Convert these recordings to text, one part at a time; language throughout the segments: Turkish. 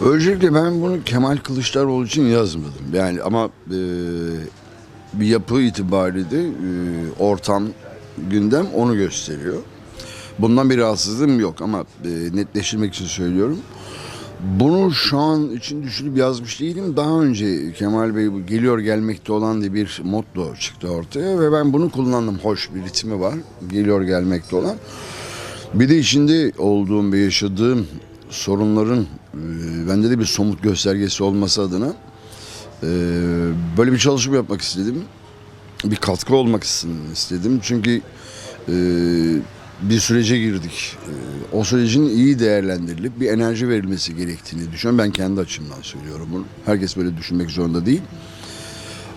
Öncelikle ben bunu Kemal Kılıçdaroğlu için yazmadım. Yani ama e, bir yapı itibariyle de e, ortam, gündem onu gösteriyor. Bundan bir rahatsızlığım yok ama e, netleştirmek için söylüyorum. Bunu şu an için düşünüp yazmış değilim. Daha önce Kemal Bey bu geliyor gelmekte olan diye bir motto çıktı ortaya ve ben bunu kullandım. Hoş bir ritmi var. Geliyor gelmekte olan. Bir de içinde olduğum ve yaşadığım sorunların e, bende de bir somut göstergesi olması adına e, böyle bir çalışma yapmak istedim. Bir katkı olmak istedim. Çünkü e, bir sürece girdik. E, o sürecin iyi değerlendirilip bir enerji verilmesi gerektiğini düşünüyorum. Ben kendi açımdan söylüyorum bunu. Herkes böyle düşünmek zorunda değil.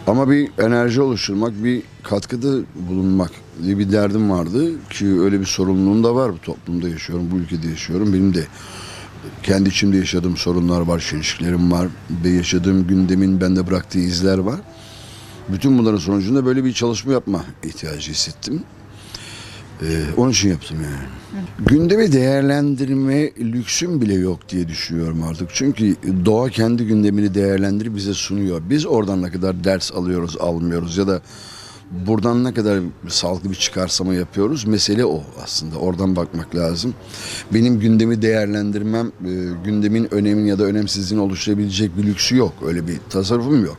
Ama bir enerji oluşturmak, bir katkıda bulunmak diye bir derdim vardı ki öyle bir sorumluluğum da var. Bu toplumda yaşıyorum, bu ülkede yaşıyorum. Benim de kendi içimde yaşadığım sorunlar var, çelişkilerim var ve yaşadığım gündemin bende bıraktığı izler var. Bütün bunların sonucunda böyle bir çalışma yapma ihtiyacı hissettim. Ee, onun için yaptım yani. Gündemi değerlendirme lüksüm bile yok diye düşünüyorum artık. Çünkü doğa kendi gündemini değerlendirip bize sunuyor. Biz oradan ne kadar ders alıyoruz, almıyoruz ya da buradan ne kadar sağlıklı bir çıkarsama yapıyoruz. Mesele o aslında. Oradan bakmak lazım. Benim gündemi değerlendirmem, e, gündemin önemin ya da önemsizliğini oluşturabilecek bir lüksü yok. Öyle bir tasarrufum yok.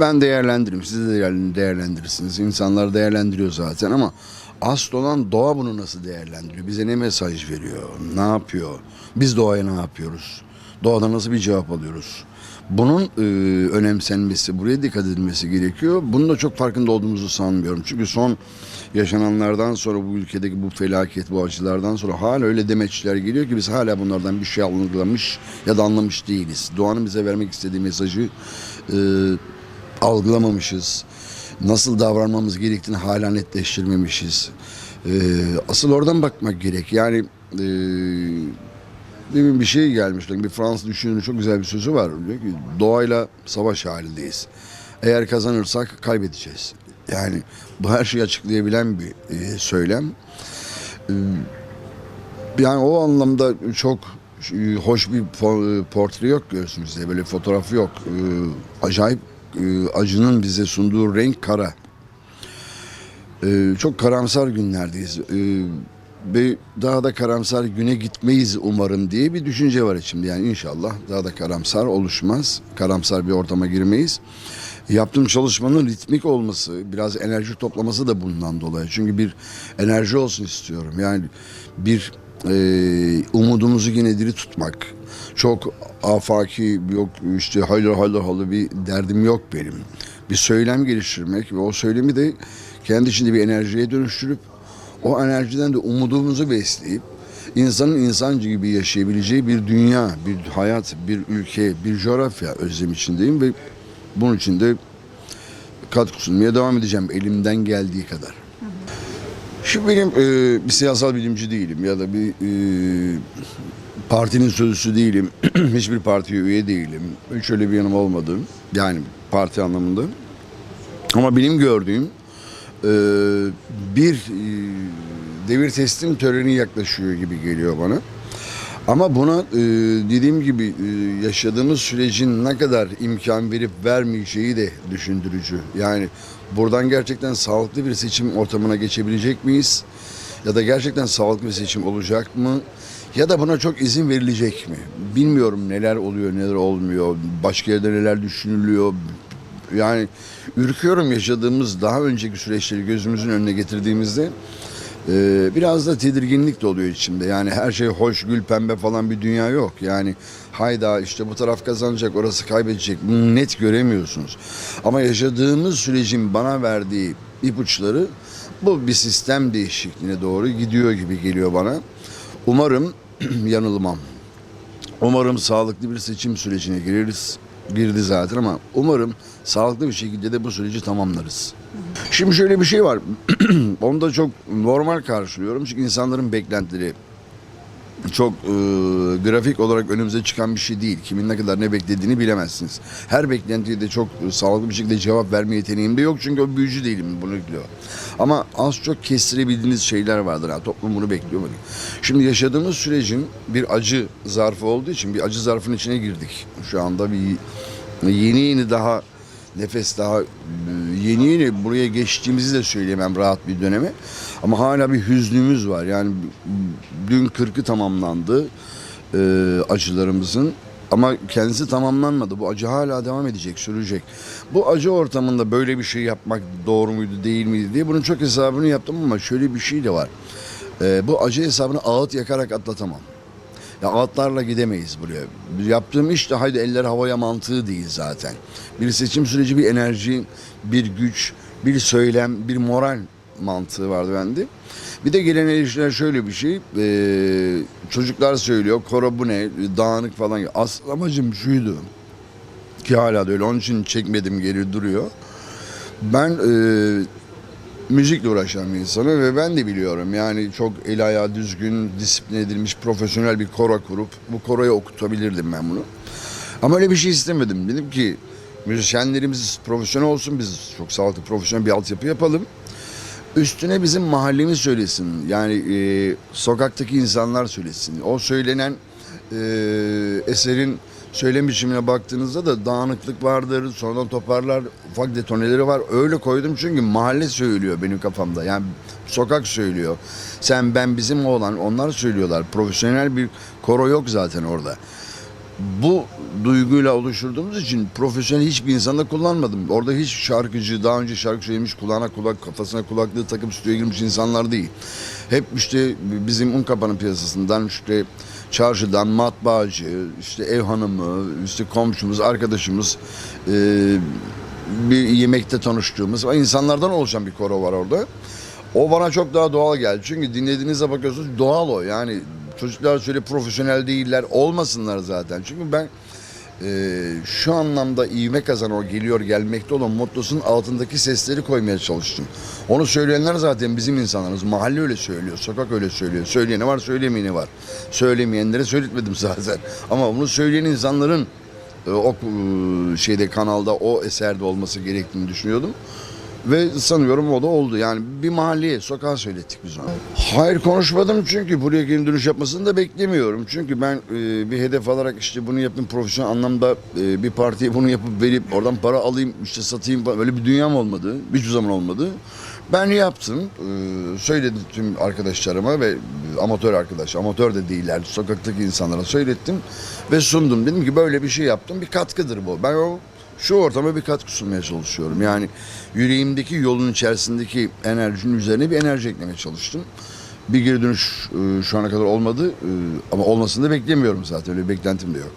Ben değerlendiririm, siz de değerlen- değerlendirirsiniz. İnsanlar değerlendiriyor zaten ama asıl olan doğa bunu nasıl değerlendiriyor? Bize ne mesaj veriyor? Ne yapıyor? Biz doğaya ne yapıyoruz? Doğadan nasıl bir cevap alıyoruz? Bunun e, önemsenmesi, buraya dikkat edilmesi gerekiyor. Bunun da çok farkında olduğumuzu sanmıyorum. Çünkü son yaşananlardan sonra bu ülkedeki bu felaket, bu acılardan sonra hala öyle demeçler geliyor ki biz hala bunlardan bir şey algılamış ya da anlamış değiliz. Doğanın bize vermek istediği mesajı e, algılamamışız. Nasıl davranmamız gerektiğini hala netleştirmemişiz. Ee, asıl oradan bakmak gerek. Yani e, demin bir şey gelmiş. Bir Fransız düşünürün çok güzel bir sözü var. Diyor ki doğayla savaş halindeyiz. Eğer kazanırsak kaybedeceğiz. Yani bu her şeyi açıklayabilen bir e, söylem. Ee, yani o anlamda çok e, hoş bir po- portre yok göğsümüzde. Böyle fotoğrafı yok. Ee, acayip e, acının bize sunduğu renk kara. Ee, çok karamsar günlerdeyiz. Ve daha da karamsar güne gitmeyiz umarım diye bir düşünce var içimde. Yani inşallah daha da karamsar oluşmaz. Karamsar bir ortama girmeyiz. Yaptığım çalışmanın ritmik olması, biraz enerji toplaması da bundan dolayı. Çünkü bir enerji olsun istiyorum. Yani bir e, umudumuzu yine diri tutmak. Çok afaki yok işte hayır hayır hayır bir derdim yok benim. Bir söylem geliştirmek ve o söylemi de kendi içinde bir enerjiye dönüştürüp o enerjiden de umudumuzu besleyip insanın insancı gibi yaşayabileceği bir dünya, bir hayat, bir ülke, bir coğrafya özlem içindeyim ve bunun için de katkı sunmaya devam edeceğim elimden geldiği kadar. Şimdi benim e, bir siyasal bilimci değilim ya da bir e, partinin sözcüsü değilim. Hiçbir partiye üye değilim. Hiç öyle bir yanım olmadı. Yani parti anlamında. Ama benim gördüğüm bir e, devir teslim töreni yaklaşıyor gibi geliyor bana. Ama buna e, dediğim gibi e, yaşadığımız sürecin ne kadar imkan verip vermeyeceği de düşündürücü. Yani buradan gerçekten sağlıklı bir seçim ortamına geçebilecek miyiz? Ya da gerçekten sağlıklı bir seçim olacak mı? Ya da buna çok izin verilecek mi? Bilmiyorum neler oluyor, neler olmuyor. Başka yerde neler düşünülüyor. Yani ürküyorum yaşadığımız daha önceki süreçleri gözümüzün önüne getirdiğimizde. Ee, biraz da tedirginlik de oluyor içimde. Yani her şey hoş, gül, pembe falan bir dünya yok. Yani hayda işte bu taraf kazanacak, orası kaybedecek. Bunu net göremiyorsunuz. Ama yaşadığımız sürecin bana verdiği ipuçları bu bir sistem değişikliğine doğru gidiyor gibi geliyor bana. Umarım yanılmam. Umarım sağlıklı bir seçim sürecine gireriz. Girdi zaten ama umarım sağlıklı bir şekilde de bu süreci tamamlarız. Şimdi şöyle bir şey var. Onu da çok normal karşılıyorum. Çünkü insanların beklentileri çok e, grafik olarak önümüze çıkan bir şey değil. Kimin ne kadar ne beklediğini bilemezsiniz. Her beklentiye de çok e, sağlıklı bir şekilde cevap verme yeteneğim de yok çünkü o büyücü değilim bunu biliyor. Ama az çok kestirebildiğiniz şeyler vardır. Ha, toplum bunu bekliyor. Böyle. Şimdi yaşadığımız sürecin bir acı zarfı olduğu için bir acı zarfın içine girdik. Şu anda bir yeni yeni daha nefes daha e, yeni yeni buraya geçtiğimizi de söyleyemem rahat bir dönemi. Ama hala bir hüznümüz var. Yani dün 40'ı tamamlandı e, acılarımızın. Ama kendisi tamamlanmadı. Bu acı hala devam edecek, sürecek. Bu acı ortamında böyle bir şey yapmak doğru muydu, değil miydi diye bunun çok hesabını yaptım ama şöyle bir şey de var. E, bu acı hesabını ağıt yakarak atlatamam. Ya ağıtlarla gidemeyiz buraya. Yaptığım iş de haydi eller havaya mantığı değil zaten. Bir seçim süreci bir enerji, bir güç, bir söylem, bir moral mantığı vardı bende. Bir de gelen eleştiriler şöyle bir şey. eee, çocuklar söylüyor, koro bu ne, dağınık falan. Asıl amacım şuydu. Ki hala da öyle. Onun için çekmedim geri duruyor. Ben eee müzikle uğraşan bir insanım ve ben de biliyorum yani çok el ayağı düzgün, disiplin edilmiş profesyonel bir koro kurup bu koroya okutabilirdim ben bunu. Ama öyle bir şey istemedim. Dedim ki müzisyenlerimiz profesyonel olsun, biz çok sağlıklı profesyonel bir altyapı yapalım. Üstüne bizim mahallemiz söylesin. Yani e, sokaktaki insanlar söylesin. O söylenen e, eserin söylem biçimine baktığınızda da dağınıklık vardır. Sonradan toparlar, ufak detoneleri var. Öyle koydum çünkü mahalle söylüyor benim kafamda. Yani sokak söylüyor. Sen, ben, bizim oğlan onlar söylüyorlar. Profesyonel bir koro yok zaten orada bu duyguyla oluşturduğumuz için profesyonel hiçbir insanda kullanmadım. Orada hiç şarkıcı, daha önce şarkı söylemiş, kulağına kulak, kafasına kulaklığı takıp stüdyoya girmiş insanlar değil. Hep işte bizim Unkapanı piyasasından işte çarşıdan matbaacı, işte ev hanımı, işte komşumuz, arkadaşımız, e, bir yemekte tanıştığımız insanlardan oluşan bir koro var orada. O bana çok daha doğal geldi. Çünkü dinlediğinizde bakıyorsunuz doğal o. Yani çocuklar şöyle profesyonel değiller. Olmasınlar zaten. Çünkü ben e, şu anlamda ivme kazan o geliyor gelmekte olan mottosunun altındaki sesleri koymaya çalıştım. Onu söyleyenler zaten bizim insanlarımız. Mahalle öyle söylüyor, sokak öyle söylüyor. Söyleyeni var, söylemeyeni var. Söylemeyenlere söyletmedim zaten. Ama bunu söyleyen insanların e, o e, şeyde kanalda o eserde olması gerektiğini düşünüyordum. Ve sanıyorum o da oldu. Yani bir mahalleye, sokağa söylettik biz onu. Hayır konuşmadım çünkü buraya geri dönüş yapmasını da beklemiyorum. Çünkü ben e, bir hedef alarak işte bunu yapayım profesyonel anlamda e, bir partiye bunu yapıp verip oradan para alayım işte satayım falan. Böyle bir dünyam olmadı. Hiçbir zaman olmadı. Ben yaptım. E, söyledim tüm arkadaşlarıma ve amatör arkadaş, amatör de değiller. Sokaktaki insanlara söylettim ve sundum. Dedim ki böyle bir şey yaptım. Bir katkıdır bu. Ben o şu ortama bir katkı sunmaya çalışıyorum. Yani yüreğimdeki yolun içerisindeki enerjinin üzerine bir enerji eklemeye çalıştım. Bir geri dönüş e, şu ana kadar olmadı E, ama olmasını da beklemiyorum zaten öyle bir beklentim de yok.